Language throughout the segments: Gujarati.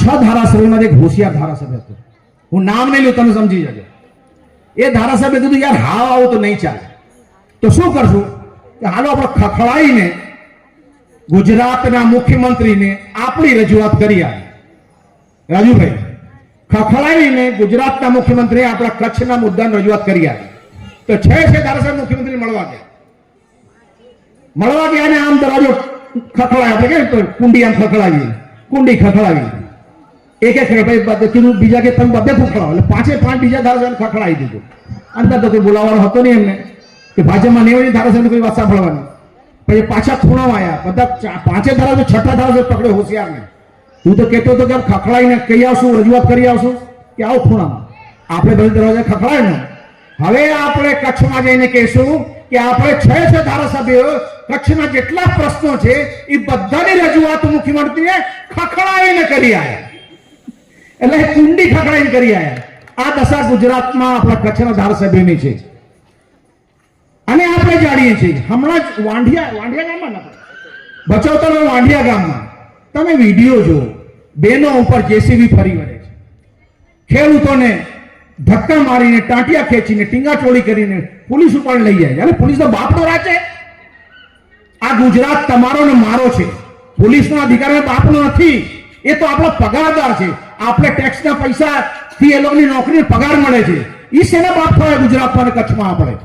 છ ધારાસભ્યમાં એક હોશિયાર ધારાસભ્ય હતો. હું નામ નહીં લઉં તમે સમજી જજો. એ ધારાસભ્ય કીધું, યાર હા આવો તો નહીં ચાલે. તો શું કરશું? કે હાલો, આપણે ખખડાઈને ગુજરાતના મુખ્યમંત્રીને આપણી રજૂઆત કરી આવી રાજુભાઈ, ખખડાવીને ગુજરાતના મુખ્યમંત્રી આપણા કચ્છના મુદ્દાની રજૂઆત કરી આવી તો છે છે ધારાસભ્ય મુખ્યમંત્રી મળવા ગયા. મળવા ગયા ને આમ દરવાજો ખખડાય. આપણે કે કુંડી આમ ખખડાવી કુંડી ખખડાવી એક એક ભાઈ કીધું બીજા કે તમે બધે ખખડાવો એટલે પાંચે પાંચ બીજા ધારાસભ્ય ખખડાવી દીધું. અંદર તો કોઈ બોલાવવાનો હતો નહીં એમને. કે ભાજપમાં નેવડી ધારાસભ્ય કોઈ વાત સાંભળવાની. પછી પાછા ખૂણામાં આવ્યા બધા પાંચે ધારાસભ્ય, છઠ્ઠા ધારાસભ્ય પકડ્યો હોશિયારને. હું તો કહેતો હતો કે આમ ખખડાઈને કહી આવશું, રજૂઆત કરી આવશું, કે આવો ખૂણામાં. આપણે ભલે દરવાજા ખખડાય ને. હવે આપણે કચ્છમાં જઈને કહેશું કે આપણે છ છ ધારાસભ્યો, કચ્છના જેટલા પ્રશ્નો છે, એ બધાની રજૂઆત મુખ્યમંત્રીએ ખખડાવીને કરી આવ્યા એટલે કુંડી ખખડાઈને કરી આવ્યા આ દશા ગુજરાતમાં આપણા કચ્છના ધારાસભ્યની છે. અને આપણે જાણીએ છીએ, હમણાં જ વાંઢિયા વાંઢિયા ગામમાં ના બચાવતા વાંઢિયા ગામમાં. તમે વીડિયો જુઓ, બેનો ઉપર જેસીબી ફરી વળે છે. ખેડૂતોને ધક્કા મારીને, ટાંટિયા ખેંચીને ટીંગાચોળી કરીને પોલીસ ઉપર લઈ જાય અરે પોલીસનો બાપનો રાચે આ ગુજરાત તમારો ને મારો છે. પોલીસનો અધિકારી બાપનો નથી. એ તો આપણો પગારદાર છે. આપણે ટેક્સના પૈસા થી એ લોકોની નોકરી પગાર મળે છે. એ શેના બાપ થયા ગુજરાતમાં અને કચ્છમાં આપણે?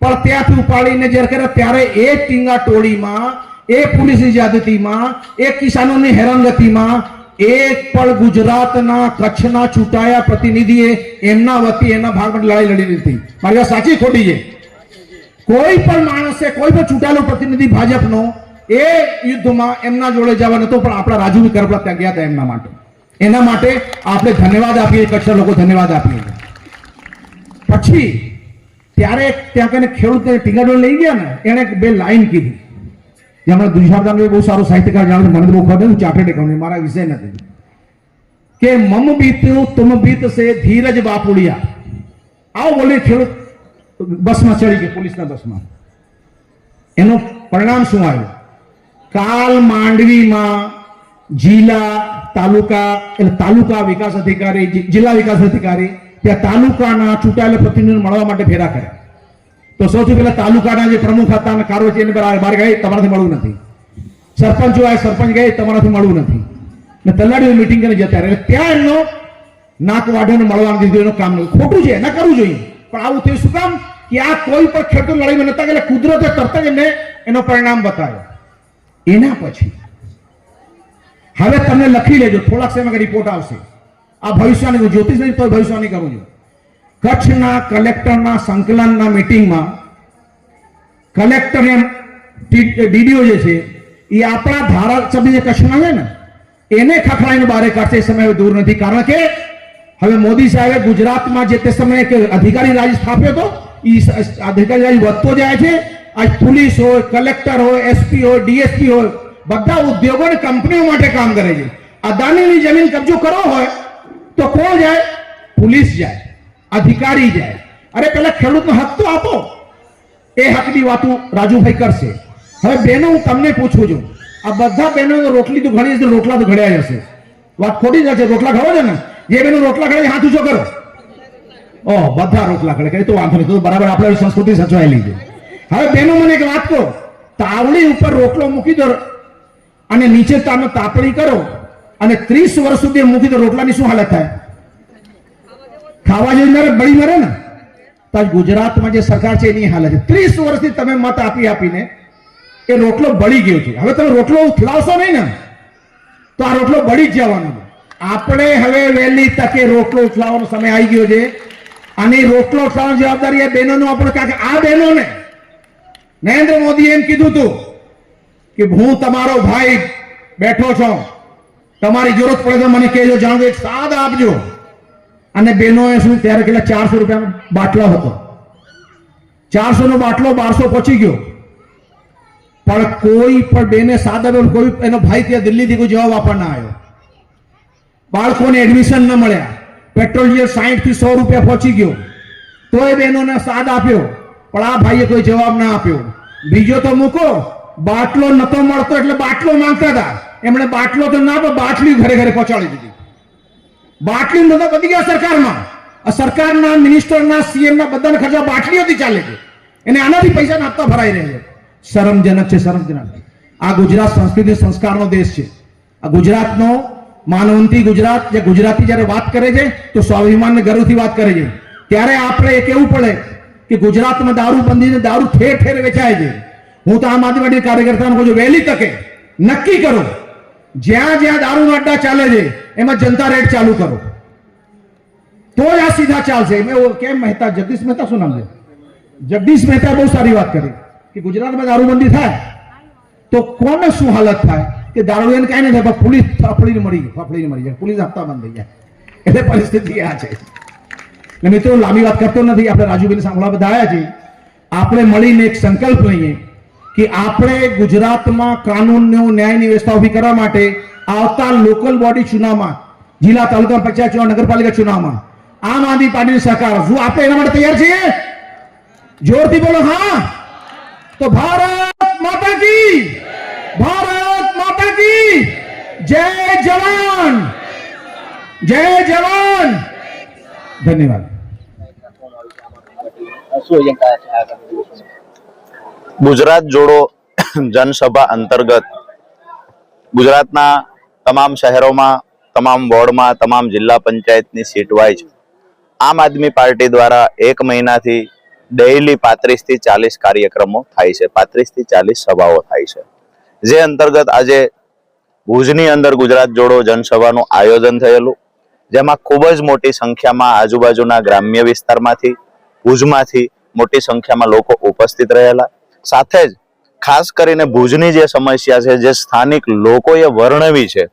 પણ ત્યાંથી ઉપાડીને જ્યારે કરે ત્યારે એ ટીંગા ટોળીમાં, એ પોલીસની જ્યાદતીમાં એ કિસાનોની હેરાનગતિમાં એક પણ ગુજરાતના કચ્છના ચૂંટાયા પ્રતિનિધિએ એમના વતી એના ભાગ માટે લડાઈ લડી લીધી. મારી વાત સાચી ખોટી છે? કોઈ પણ માણસે, કોઈ પણ ચૂંટાયેલો પ્રતિનિધિ ભાજપનો, એ યુદ્ધમાં એમના જોડે જવા નતો પણ આપણા રાજુ કરપડા ત્યાં ગયા હતા એમના માટે. એના માટે આપણે ધન્યવાદ આપીએ કચ્છના લોકો ધન્યવાદ આપીએ. પછી ત્યારે ત્યાં કને ખેડૂતને ટીંગાડો લઈ ગયા ને, એણે બે લાઈન કીધી. જે હમણાં દુશારદાન બહુ સારો સાહિત્યકાર જાણે મને બહુ ખબર નથી ચાર્ટર્ડ એકાઉન્ટ મારા વિષય નથી. કે મમ બીત્યું તુમ બીત ધીરજ બાપુડિયા. આવો બોલે ખેડૂત, બસમાં ચડી ગયો, પોલીસના બસમાં. એનું પરિણામ શું આવ્યું? કાલ માંડવીમાં જિલ્લા તાલુકા એટલે તાલુકા વિકાસ અધિકારી જિલ્લા વિકાસ અધિકારી ત્યાં તાલુકાના ચૂંટાયેલા પ્રતિનિધિને મળવા માટે ફેરા કર્યા. તો સૌથી પહેલા તાલુકાના જે પ્રમુખ હતા અને કારો છે બહાર ગઈ, તમારાથી મળવું નથી. સરપંચો આ સરપંચ ગઈ, તમારાથી મળવું નથી. ને તલાડીઓ મિટિંગ કરીને જતા રહે એટલે ત્યાં એમનો નાક વાઢોને મળવાનું દીધું, એનું કામ નહીં. ખોટું છે, એના કરવું જોઈએ. પણ આવું થયું શું કામ? કે આ કોઈ પણ ખેડૂત લડાઈમાં નતા એટલે કુદરતે તરત જ એમને એનો પરિણામ બતાવ્યો. એના પછી હવે તમને લખી લેજો, થોડાક સમયમાં રિપોર્ટ આવશે. આ ભવિષ્યની હું જ્યોતિષ નહીં તો ભવિષ્યની કરું છું. કચ્છના કલેક્ટરના સંકલનના મિટિંગમાં કલેક્ટર એમ ડીડીઓ જે છે, એ આપણા ધારાસભ્ય જે કચ્છના છે ને, એને ખખડાઈને બારે કાઢશે, એ સમય દૂર નથી. કારણ કે હવે મોદી સાહેબે ગુજરાતમાં જે તે સમયે કે અધિકારી રાજ સ્થાપ્યો હતો, એ અધિકારી રાજ વધતો જાય છે. આજ પોલીસ હોય, કલેક્ટર હોય, એસપી હોય, ડીએસપી હોય બધા ઉદ્યોગો અને કંપનીઓ માટે કામ કરે છે. અદાણીની જમીન કબજો કરવો હોય તો કોણ જાય? પોલીસ જાય, અધિકારી જાય. અરે પેલા ખેડૂતનો હક તો આપો. એ હકની વાતો રાજુભાઈ કરશે. હવે બેનો, હું તમને પૂછું છું. આ બધા બહેનો રોટલી તો ઘણી હશે રોટલા તો ઘડ્યા જશે વાત ખોટી જશે રોટલા ઘડો છે ને? જે બહેનો રોટલા ઘડે હાથ ઊંચો કરો. ઓ, બધા રોટલા ઘડે કે તો વાંધો નહીં, તો બરાબર આપણે સંસ્કૃતિ સચવાયેલી છે હવે બહેનો મને એક વાત કહો. તાવડી ઉપર રોટલો મૂકી દો અને નીચે તમે તાપણી કરો અને ત્રીસ વર્ષ સુધી મૂકી દો, રોટલાની શું હાલત થાય? ખાવા જેવી બળી મરે ને? તો ગુજરાતમાં જે સરકાર છે એની હાલત છે. ત્રીસ વર્ષથી તમે મત આપી આપીને એ રોટલો બળી ગયો છે. હવે તમે રોટલો ઉથલાવશો નહીં ને? તો આ રોટલો બળી જ જવાનો આપણે હવે વહેલી તકે રોટલો ઉથલાવવાનો સમય આવી ગયો છે. અને રોટલો ઉથલાવવાની જવાબદારી એ બહેનોનો, આપણે કારણ કે આ બહેનોને નરેન્દ્ર મોદીએ એમ કીધું હતું કે હું તમારો ભાઈ બેઠો છું. તમારી જરૂરત પડે તો મને કહેજો જાણો એક સાદ આપજો. અને બહેનોએ શું, ત્યારે કેટલા? ચારસો રૂપિયાનો બાટલો હતો. ચારસો નો બાટલો બારસો પહોંચી ગયો. પણ કોઈ પણ બેને સાદ આપ્યો કોઈ એનો ભાઈ ત્યાં દિલ્હીથી કોઈ જવાબ આપવા ના આવ્યો. બાળકોને એડમિશન ન મળ્યા. પેટ્રોલ ડીઝલ સાહીઠથી સો રૂપિયા પહોંચી ગયો. તોય બહેનોને સાદ આપ્યો. પણ આ ભાઈએ કોઈ જવાબ ના આપ્યો. બીજો તો મૂકો. બાટલો નતો મળતો એટલે બાટલો માંગતા હતા. એમણે બાટલો તો ના બાટલી ઘરે ઘરે પહોંચાડી દીધી. બાટલી બધા બધી ગયા સરકારમાં. સરકારના મિનિસ્ટરના, સીએમના બધાના ખર્ચા બાટલીઓથી ચાલે છે. એને આનાથી પૈસા આપતા ભરાઈ રહ્યા છે. શરમજનક છે, શરમજનક. આ ગુજરાત સંસ્કૃતિ સંસ્કારનો દેશ છે. આ ગુજરાતનો માનવંતી ગુજરાત, જે ગુજરાતી જ્યારે વાત કરે છે, તો સ્વાભિમાનને ગર્વથી વાત કરે છે. ત્યારે આપણે એ કહેવું પડે કે ગુજરાતમાં દારૂ બંધીને દારૂ ઠેર ઠેર વેચાય છે. હું તો આમ આદમી પાર્ટી કાર્યકર્તાને કહું છું, વહેલી તકે નક્કી કરો, જ્યાં જ્યાં દારૂ અડ્ડા ચાલે છે, એમાં જનતા રેટ ચાલુ કરો. તો જ આ સીધા ચાલશે. મેં કેમ મહેતા? જગદીશ મહેતા શું નામ છે? જગદીશ મહેતા બહુ સારી વાત કરી કે ગુજરાતમાં દારૂબંધી થાય તો કોને શું હાલત થાય? કે દારૂડિયાને કાંઈ નહીં થાય પોલીસ ફફડીને મરી ફફડીને મરી જાય, પોલીસ હપ્તા બંધ થઈ જાય. એટલે પરિસ્થિતિ આ છે. એટલે મિત્રો, લાંબી વાત કરતો નથી. આપણે રાજુભાઈ સાંભળવા બધા આવ્યા છીએ. આપણે મળીને એક સંકલ્પ લઈએ. કે આપણે ગુજરાતમાં કાનૂનનો ન્યાયની વ્યવસ્થા ઊભી કરવા માટે આવતા લોકલ બોડી ચુનાવમાં જિલ્લા તાલુકા પંચાયત ચુનાવ નગરપાલિકા ચુનાવમાં આમ આદમી પાર્ટીનો સહકાર શું આપણે એના માટે તૈયાર છીએ? જોરથી બોલો, હા. તો ભારત માતા કી ભારત માતા કી જય. જવાન. જય જવાન. ધન્યવાદ શું એજન્ડા છે આગામી દિવસોમાં? ગુજરાત જોડો જનસભા અંતર્ગત ગુજરાતના તમામ શહેરોમાં, તમામ વોર્ડમાં, તમામ જિલ્લા પંચાયતની સીટ વાઇઝ આમ આદમી પાર્ટી દ્વારા એક મહિનાથી ડેઇલી પાંત્રીસથી ચાલીસ કાર્યક્રમો થાય છે, પાંત્રીસથી ચાલીસ સભાઓ થાય છે. જે અંતર્ગત આજે ભુજની અંદર ગુજરાત જોડો જનસભાનું આયોજન થયેલું. જેમાં ખૂબ જ મોટી સંખ્યામાં આજુબાજુના ગ્રામ્ય વિસ્તારમાંથી, ભુજમાંથી મોટી સંખ્યામાં લોકો ઉપસ્થિત રહેલા. સાથે જ ખાસ કરીને ભુજની જે સમસ્યા છે, જે સ્થાનિક લોકોએ વર્ણવી છે,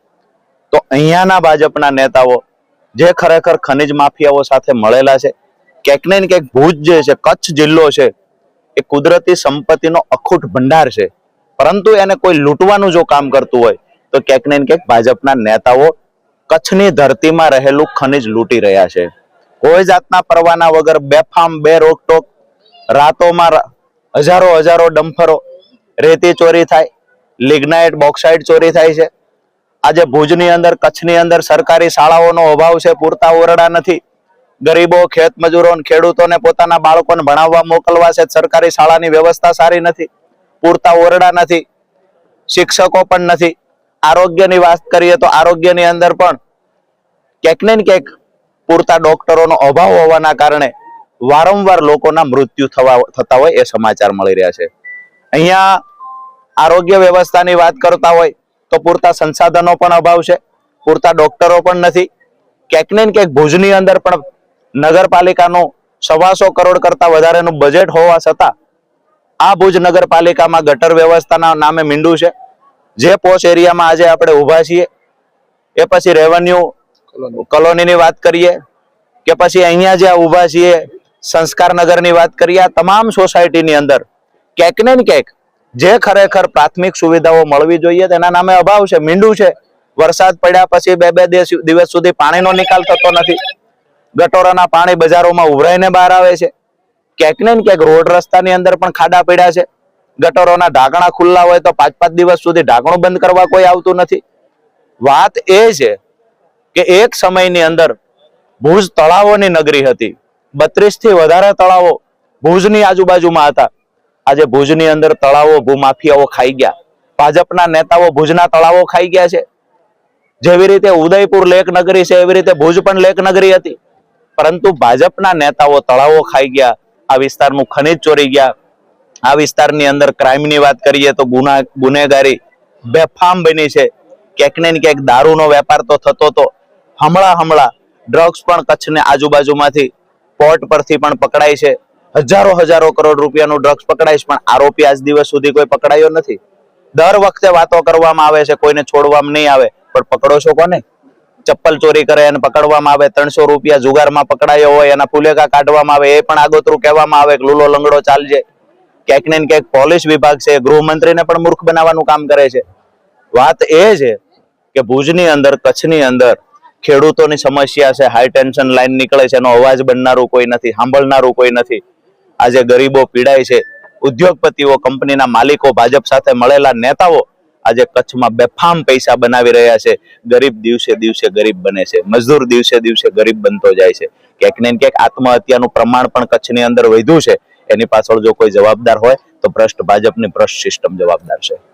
તો અહીંયાના ભાજપના નેતાઓ જે ખરેખર ખનિજ માફિયાઓ સાથે મળેલા છે, ક્યાંક ને ક્યાંક ભુજ જે છે, કચ્છ જિલ્લો છે, એ કુદરતી સંપત્તિનો અખૂટ ભંડાર છે. પરંતુ એને કોઈ લૂંટવાનું જો કામ કરતું હોય, તો ક્યાંક ને ક્યાંક ભાજપના નેતાઓ કચ્છની ધરતીમાં રહેલું ખનિજ લૂંટી રહ્યા છે. કોઈ જાતના પરવાના વગર બેફામ બે રોકટોક રાતોમાં હજારો હજારો ડમ્ફરો રેતી ચોરી થાય, લિગ્નાઇટ બોક્સાઇટ ચોરી થાય છે. આજે ભુજની અંદર, કચ્છની અંદર સરકારી શાળાઓનો અભાવ છે, પૂરતા ઓરડા નથી. ગરીબો, ખેત મજૂરો ખેડૂતોને પોતાના બાળકોને ભણાવવા મોકલવા છે, સરકારી શાળાની વ્યવસ્થા સારી નથી, પૂરતા ઓરડા નથી, શિક્ષકો પણ નથી. આરોગ્યની વાત કરીએ તો આરોગ્યની અંદર પણ ક્યાંક ને ક્યાંક પૂરતા ડોક્ટરોનો અભાવ હોવાના કારણે વારંવાર લોકોના મૃત્યુ થવા થતા હોય એ સમાચાર મળી રહ્યા છે. અહીંયા આરોગ્ય વ્યવસ્થાની વાત કરતા હોય તો પૂરતા સંસાધનો પણ અભાવ છે પૂરતા ડોક્ટરો પણ નથી. ક્યાંક ને ક્યાંક ભુજની અંદર પણ નગરપાલિકાનું સવાસો કરોડ કરતા વધારેનું બજેટ હોવા છતાં આ ભુજ નગરપાલિકામાં ગટર વ્યવસ્થાના નામે મીંડું છે. જે પોશ એરિયામાં આજે આપણે ઊભા છીએ એ પછી રેવન્યુ કોલોનીની વાત કરીએ કે પછી અહીંયા જે ઊભા છીએ સંસ્કાર નગરની વાત કરીએ તમામ સોસાયટીની અંદર ક્યાંક ને ક્યાંક જે ખરેખર પ્રાથમિક સુવિધાઓ મળવી જોઈએ, તેના નામે અભાવ છે, મીંડું છે. વરસાદ પડ્યા પછી બે બે દિવસ સુધી પાણીનો નિકાલ થતો નથી. ગટોરાના પાણી બજારોમાં ઉભરાઈને બહાર આવે છે. ક્યાંક ને ક્યાંક રોડ રસ્તાની અંદર પણ ખાડા પડ્યા છે. ગટરોના ઢાંકણા ખુલ્લા હોય તો પાંચ પાંચ દિવસ સુધી ઢાંકણું બંધ કરવા કોઈ આવતું નથી. વાત એ છે કે એક સમયની અંદર ભુજ તળાવોની નગરી હતી. બત્રીસથી વધારે તળાવો ભુજની આજુબાજુમાં હતા. આજે ભુજની અંદર તળાવો ભૂમાફિયાઓ ખાઈ ગયા. ભાજપના નેતાઓ ભુજના તળાવો ખાઈ ગયા છે. જેવી રીતે ઉદયપુર લેક નગરી છે, એવી રીતે ભુજ પણ લેક નગરી હતી. પરંતુ ભાજપના નેતાઓ તળાવો ખાઈ ગયા, આ વિસ્તારનું ખનિજ ચોરી ગયા. આ વિસ્તારની અંદર ક્રાઇમની વાત કરીએ તો ગુના, ગુનેગારી બેફામ બની છે. ક્યાંક ને ક્યાંક દારૂનો વેપાર તો થતો તો હમણાં હમણાં ડ્રગ્સ પણ કચ્છને આજુબાજુમાંથી પોર્ટ પરથી પણ પકડાય છે. હજારો હજારો કરોડ રૂપિયાનું ડ્રગ્સ પકડાય છે, પણ આરોપી આજ દિવસ સુધી કોઈ પકડાયો નથી. દર વખતે વાતો કરવામાં આવે છે, કોઈને છોડવામાં નહીં આવે, પણ પકડો છો કોને? ચપ્પલ ચોરી કરે એને પકડવામાં આવે, ત્રણસો રૂપિયા જુગારમાં પકડાયો હોય, એના ફુલેકા કાઢવામાં આવે, એ પણ આગોતરું કહેવામાં આવે કે લૂલો લંગડો ચાલજે. ક્યાંક ને ક્યાંક પોલીસ વિભાગ છે, ગૃહમંત્રીને પણ મૂર્ખ બનાવવાનું કામ કરે છે. વાત એ છે કે ભુજની અંદર, કચ્છની અંદર ખેડૂતોની સમસ્યા છે હાઈ ટેન્શન લાઈન નીકળે છે, એનો અવાજ બનનારું કોઈ નથી, સાંભળનારું કોઈ નથી. આજે ગરીબો પીડાય છે. ઉદ્યોગપતિઓ, કંપનીના માલિકો, ભાજપ સાથે મળેલા નેતાઓ આજે કચ્છમાં બેફામ પૈસા બનાવી રહ્યા છે. ગરીબ દિવસે દિવસે ગરીબ બને છે. મજદૂર દિવસે દિવસે ગરીબ બનતો જાય છે. ક્યાંક ને ક્યાંક આત્મહત્યાનું પ્રમાણ પણ કચ્છની અંદર વધ્યું છે. એની પાછળ જો કોઈ જવાબદાર હોય, તો ભ્રષ્ટ ભાજપની ભ્રષ્ટ સિસ્ટમ જવાબદાર છે.